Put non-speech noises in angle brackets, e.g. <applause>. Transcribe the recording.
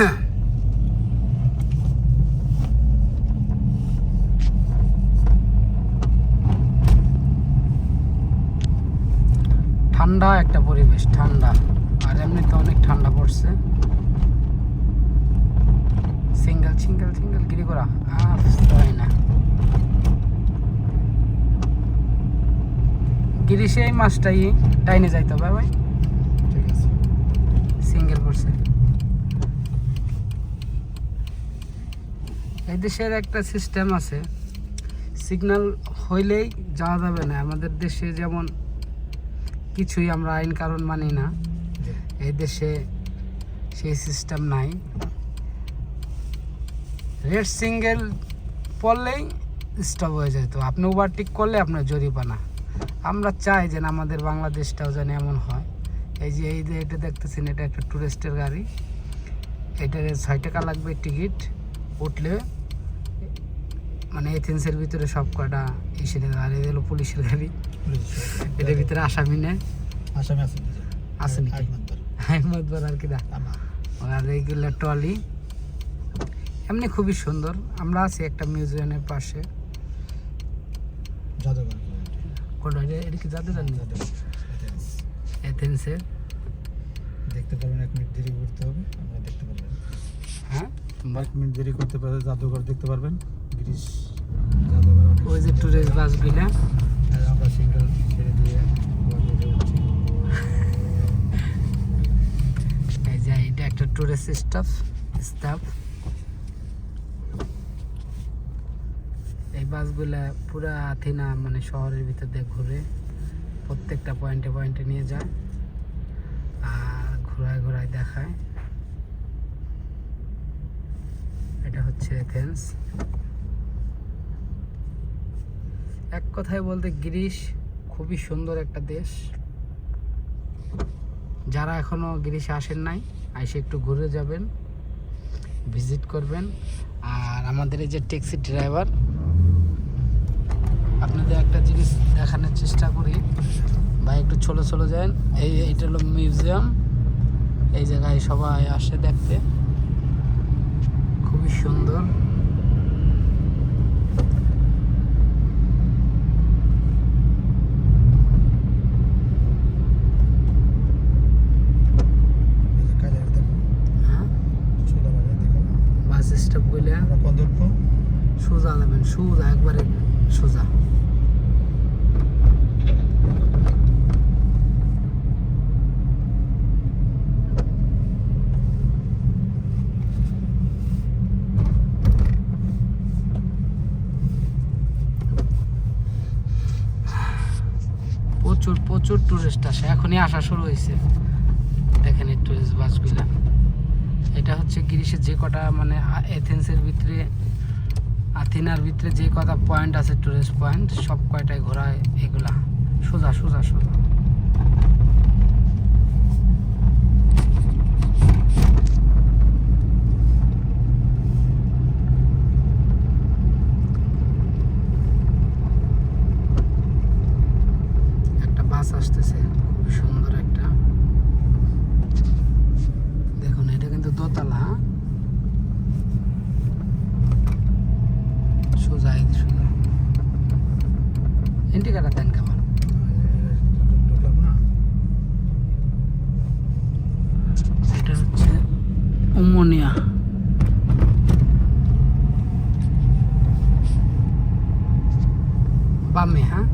<clears throat> ঠান্ডা একটা পরিবেশ ঠান্ডা। আর এমনিতে অনেক ঠান্ডা পড়ছে। সিঙ্গেল সিঙ্গেল সিঙ্গেল গিরি করা? হয় না। গিরি সেই মাছটাই টাইনে যাইতে হবে ভাই। ঠিক আছে। সিঙ্গেল পড়ছে। এই দেশের একটা সিস্টেম আছে। সিগন্যাল হইলেই যাওয়া যাবে না। আমাদের দেশে যেমন কিছুই আমরা আইন কারণ মানি না, এই দেশে সেই সিস্টেম নাই। রেড সিঙ্গেল পড়লেই স্টপ হয়ে যেত আপনি ওভারটেক করলে আপনার জরিমানা। আমরা চাই যেন আমাদের বাংলাদেশটাও যেন এমন হয়। এই যে এই যে এটা দেখতেছেন, এটা একটা ট্যুরিস্টের গাড়ি। এটার ছয় টাকা লাগবে টিকিট উঠলে মানে এথেন্সের ভিতরে সব কটা এসে আর এই হলো পুলিশের গাড়ি। এটার ভিতরে আসামি নেয় আসামি আছে। আছে নাকি? আহমদবার আর কি আমার। আর এইগুলো ট্রলি এমনি খুবই সুন্দর। আমরা আছি একটা মিউজিয়ামের পাশে। জাদুঘর। কোনটা? এটা- কি জাদুঘর। নেই। এথেন্সের দেখতে পারবেন এক মিনিট দেরি করতে হবে। আমরা দেখতে পারবেন। হ্যাঁ? এক মিনিট দেরি করতে পারবে জাদুঘর দেখতে পারবেন। ব্রিটিশ ওই যে টুরিস্ট বাসগুলা আমরা সিঙ্গেল ছেড়ে দিয়ে এই যে এটা একটা টুরিস্ট স্টাফ স্টাফ এই বাসগুলা পুরা আথিনা মানে শহরের ভিতর দিয়ে ঘুরে প্রত্যেকটা পয়েন্টে পয়েন্টে নিয়ে যায় আর ঘোরায় ঘোরায় দেখায়। এটা হচ্ছে এথেন্স এক কথায় বলতে গ্রিস খুবই সুন্দর একটা দেশ। যারা এখনও গ্রিসে আসেন নাই, আইসে একটু ঘুরে যাবেন, ভিজিট করবেন। আর আমাদের এই যে ট্যাক্সি ড্রাইভার, আপনাদের একটা জিনিস দেখানোর চেষ্টা করি। ভাই, একটু ছোলো ছোলো যান। এই এটা হলো মিউজিয়াম। এই জায়গায় সবাই আসে দেখতে। খুবই সুন্দর এই যে কাজের দেখো হ্যাঁ সোজা বাজার দেখো বাস স্টপ বলে আমরা কোন ধরবো সোজা যাবেন, সোজা, একবারে সোজা। প্রচুর প্রচুর টুরিস্ট আসে। এখনই আসা শুরু হয়েছে দেখেন এই টুরিস্ট বাসগুলা এটা হচ্ছে গ্রিসের যে কটা মানে এথেন্সের ভিতরে আথিনার ভিতরে যে কটা পয়েন্ট আছে টুরিস্ট পয়েন্ট সব কয়টায় ঘোরায় এগুলা। সোজা সোজা সোজা। সুন্দর একটা। দেখুন, এটা কিন্তু দোতলা হ্যাঁ? সোজা এই সোজা ইন্ডিকেটার দেন কেমন ঢুকলাম না এটা হচ্ছে উমোনিয়া বামে হ্যাঁ